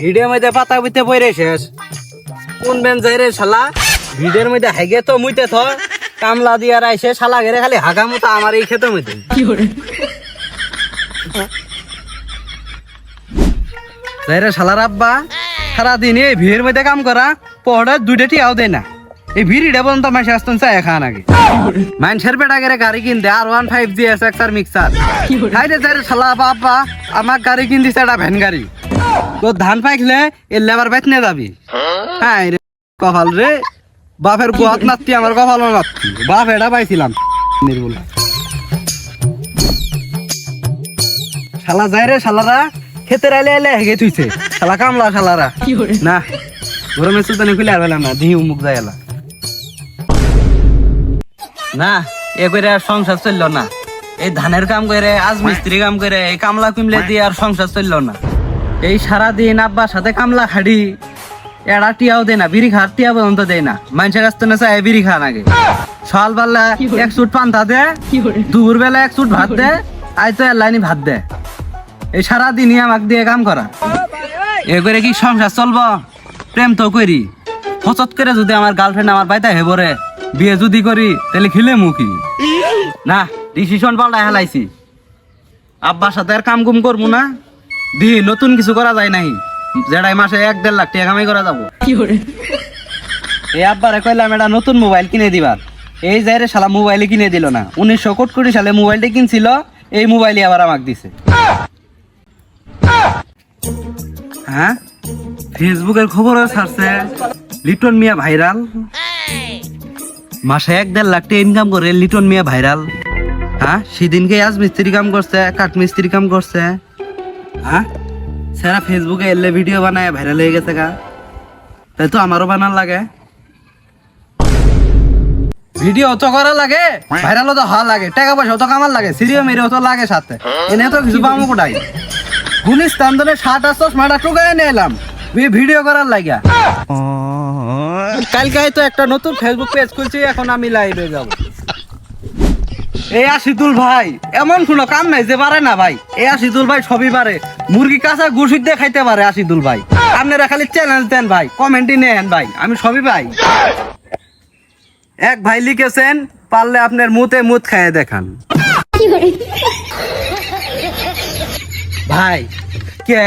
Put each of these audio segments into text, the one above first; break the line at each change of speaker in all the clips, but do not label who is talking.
ভিডিওর মধ্যে পাতা বুঝতে পড়ে শেষ। কোন বেন যাই রে শালা? ভিডিওর মধ্যে হাইগে তো মুইতে থ। কামলা দিয়া রাইছে শালা গেরে খালি হাগা মতো আমার এই খেতে মধ্যে যাই রে শালার আব্বা সারাদিন এই ভিড়ের মধ্যে কাম করা পহড়া দুইটা টিয়াও দেয় না। এই ভিড় এটা পর্যন্ত মাসে আসতেন চায় খান আগে। মানুষের বেটা গেলে গাড়ি কিনতে R one five G S X R mixer যাই রে শালা বাবা আমার গাড়ি কিন দিছে একটা ভ্যান গাড়ি। তো ধান পাইলে এর লেবার বাইত নিয়ে যাবি। হ্যাঁ রে কপাল রে। বাপের গোয়াত নাতি আমার কপাল নাতি। বাপ এটা পাইছিলাম। নির্মূল শালা যায় রে শালারা খেতে রাইলে এলে হেগে তুইছে শালা কামলা শালারা। না গরমে সুলতানি খুলে আর না দিহি মুখ যায় এলা। না এ করে আর সংসার চলল না। এই ধানের কাম করে আজ মিস্ত্রি কাম করে এই কামলা কুমলে দিয়ে আর সংসার চলল না। এই সারা দিন আব্বার সাথে কামলা খাড়ি এড়া টিয়াও দেয় না বিড়ি খার টিয়া পর্যন্ত দেয় না। মানুষের কাছ থেকে চাই বিড়ি খান আগে। সকালবেলা এক সুট পান্তা দে দুপুর বেলা এক সুট ভাত দে আই তো লাইনি ভাত দে। এই সারা দিনই আমাকে দিয়ে কাম করা। এ করে কি সংসার চলবো? প্রেম তো করি হচত করে যদি আমার গার্লফ্রেন্ড আমার বাইতে হেবরে বিয়ে যদি করি তাহলে খেলে মুখি না ডিসিশন পাল্টা হেলাইছি আব্বার সাথে আর কাম কুম করব না। দি নতুন কিছু করা যায় নাই। যেটাই মাসে এক দেড় লাখ টাকা কামাই করা যাব। এই আব্বারে কইলাম এটা নতুন মোবাইল কিনে দিবার এই যাই রে শালা মোবাইলে কিনে দিল না। উনিশশো কোটি সালে মোবাইলটা কিনছিল এই মোবাইলই আবার আমাকে দিছে। হ্যাঁ? ফেসবুকের খবরও ছাড়ছে। লিটন মিয়া ভাইরাল। মাসে এক দেড় লাখ টাকা ইনকাম করে লিটন মিয়া ভাইরাল। হ্যাঁ? সেদিনকে আজ মিস্ত্রি কাম করছে, কাঠ মিস্ত্রি কাম করছে। হ্যাঁ? সারা ফেসবুকে এলে ভিডিও বানায় ভাইরাল হয়ে গেছে গা। তাই তো আমারও বানার লাগে। ভিডিও তো করা লাগে ভাইরাল তো হওয়া লাগে, টাকা পয়সা তো কামার লাগে, সিরিও মেরেও তো লাগে সাথে। এনে তো কিছু পাবো কোটাই গুলিস্তান ধরে ষাট আর চশমাটা টুকাই নিয়ে এলাম। ভিডিও করার লাগিয়া। কালকে তো একটা নতুন ফেসবুক পেজ খুলছি এখন আমি লাইভে যাব। এই ভাই এমন কোনো কাম নাই যে পারে না ভাই। এই ভাই সবই পারে। মুরগি কাঁচা গুসুর দিয়ে খাইতে পারে আশিদুল ভাই। আপনারা খালি চ্যালেঞ্জ দেন ভাই কমেন্টই নেন ভাই আমি সবই পাই। এক ভাই লিখেছেন পারলে আপনার মুতে মুত খাইয়ে দেখান। ভাই কে?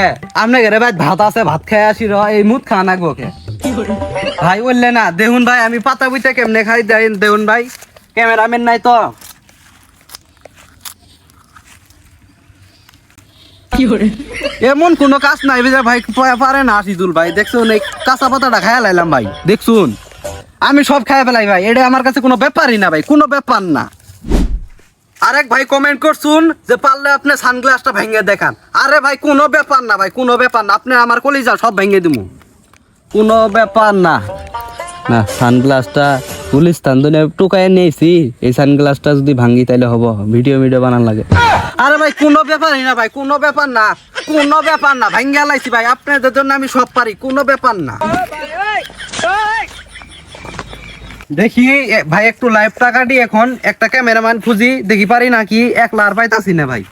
ঘরে ভাই ভাত আছে ভাত খাই আসি র এই কে? ভাই বললে না দেখুন ভাই আমি পাতা বুইতে কেমনে খাই দেখুন ভাই? ক্যামেরাম্যান নাই তো। এমন কোন কাজ নাই যে ভাই পারে না আসিদুল ভাই। দেখছুন এই কাঁচা পাতাটা খাইয়া লাইলাম ভাই। দেখছুন আমি সব খাই ফেলাই ভাই। এটা আমার কাছে কোনো ব্যাপারই না ভাই কোনো ব্যাপার না। আরেক ভাই কমেন্ট করছুন যে পারলে আপনি সানগ্লাসটা ভেঙে দেখান। আরে ভাই, কোনো ব্যাপার না ভাই, কোনো ব্যাপার না। আপনি আমার কলিজা সব ভেঙে দিমু। কোনো ব্যাপার না। না সানগ্লাসটা পুলিশ স্থান্দনে টুকায় নিয়েছি। এই সানগ্লাসটা যদি ভাঙি তাইলে হব। ভিডিও ভিডিও বানান লাগে। আরে ভাই, কোনো ব্যাপারই না ভাই, কোনো ব্যাপার না। কোনো ব্যাপার না ভাঙ্গা লাইছি ভাই। আপনাদের জন্য আমি সব পারি, কোনো ব্যাপার না। দেখি ভাই, একটু লাইভ টাকাটি এখন। একটা ক্যামেরাম্যান খুঁজি, দেখি পারি নাকি? একলা আর পাইতাছি না ভাই।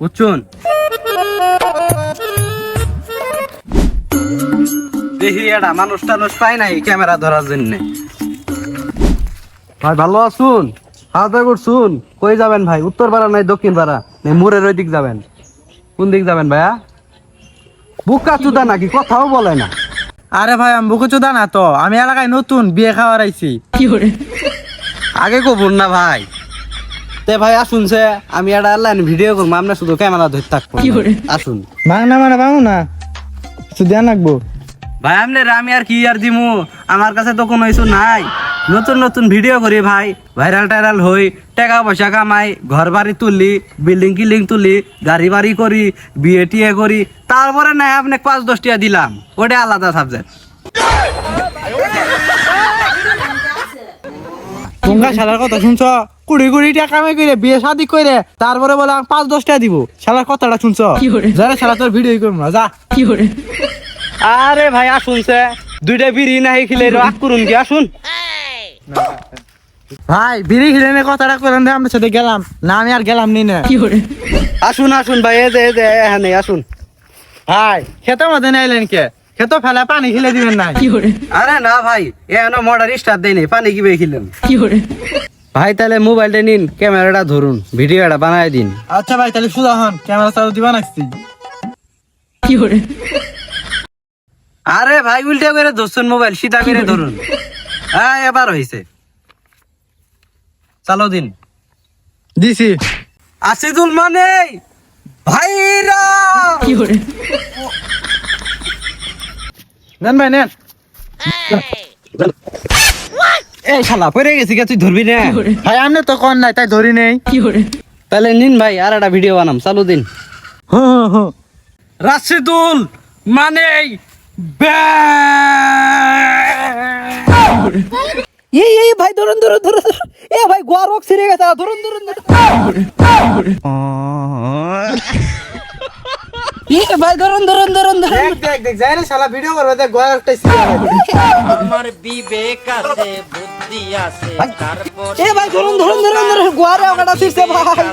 বুঝছুন? দেখি এটা মানুষ টানুষ পাই নাই ক্যামেরা ধরার জন্য। ভাই, ভালো আছুন? খাওয়া করছুন? কই যাবেন ভাই? উত্তর পাড়া নাই দক্ষিণ পাড়া নাই মোড়ের ওই দিক যাবেন। কোন দিক যাবেন ভাইয়া? বুকা চুদা নাকি? কথাও বলে না।
আরে ভাই আমি বুকু চোদা না তো। আমি এলাকায় নতুন বিয়ে খাওয়ার আইছি।
আগে কবুর না ভাই। তে ভাই আসুন সে আমি একটা অনলাইন ভিডিও করব আপনার শুধু ক্যামেরা ধরে থাকব। আসুন।
ভাঙ না মানে ভাঙো না। শুধু দেন রাখব
ভাই আমি আর কি আর দিমু? আমার কাছে তো কোনো ইস্যু নাই। নতুন নতুন ভিডিও করি ভাই ভাইরাল টাইরাল হই টাকা পয়সা কামাই ঘর বাড়ি তুলি বিল্ডিং কিল্ডিং তুলি গাড়ি বাড়ি করি বিয়ে টিয়ে করি তারপরে নাই আপনাকে পাঁচ দশ টাকা দিলাম। ওটা আলাদা সাবজেক্ট
তোমরা শালার কথা শুনছ? কুড়ি কুড়ি টাকা কামাই করে বিয়ে শাদি করে তারপরে বলে পাঁচ দশ টাকা দিব। শালার কথাটা শুনছ? যারা শালা তোর ভিডিও করব না যা।
কি আরে ভাই আসুন দুইটা বিড়ি নাই খিলে রাগ করুন কি? আসুন।
ভাই বিড়ি খিলে নিয়ে কথাটা করেন আমার সাথে গেলাম। না আমি আর গেলাম নি না।
আসুন আসুন ভাই এই যে এই যে এখানে আসুন।
ভাই খেতে মধ্যে নাইলেন কে? খেতে ফেলে পানি খেলে দিবেন না
আরে না ভাই এখনও মোটর স্টার্ট দেয়নি পানি কি বেখিলেন ভাই তাহলে মোবাইলটা নিন ক্যামেরাটা ধরুন ভিডিওটা বানায় দিন।
আচ্ছা ভাই তাহলে সুদা হন ক্যামেরা চালু দিবা নাকছি।
আরে ভাই উল্টা করে ধরছেন মোবাইল সিধা করে ধরুন। হ্যাঁ এবার হয়েছে চালো দিন।
দিছি।
আসিদুল মানে ভাইরা।
নেন ভাই নেন।
এই। শালা পড়ে গেছি কে তুই ধরবি না।
ভাই তো কন নাই তাই ধরি নেই।
তাহলে নিন ভাই আর একটা ভিডিও বানাম চালু দিন। রাশিদুল মানে এই এই ভাই ধরুন ধরুন ধরুন এ ভাই গোয়ার রক ছিঁড়ে গেছে ধরুন ধরুন ভাই ধরুন ধরুন ধরুন
দেখ দেখ দেখ যাই রে শালা ভিডিও করবে দেখ গোয়া
আমার বিবেক আছে বুদ্ধি আছে তারপর
এ ভাই ধরুন ধরুন ধরুন ধরুন ছিঁড়ছে ভাই।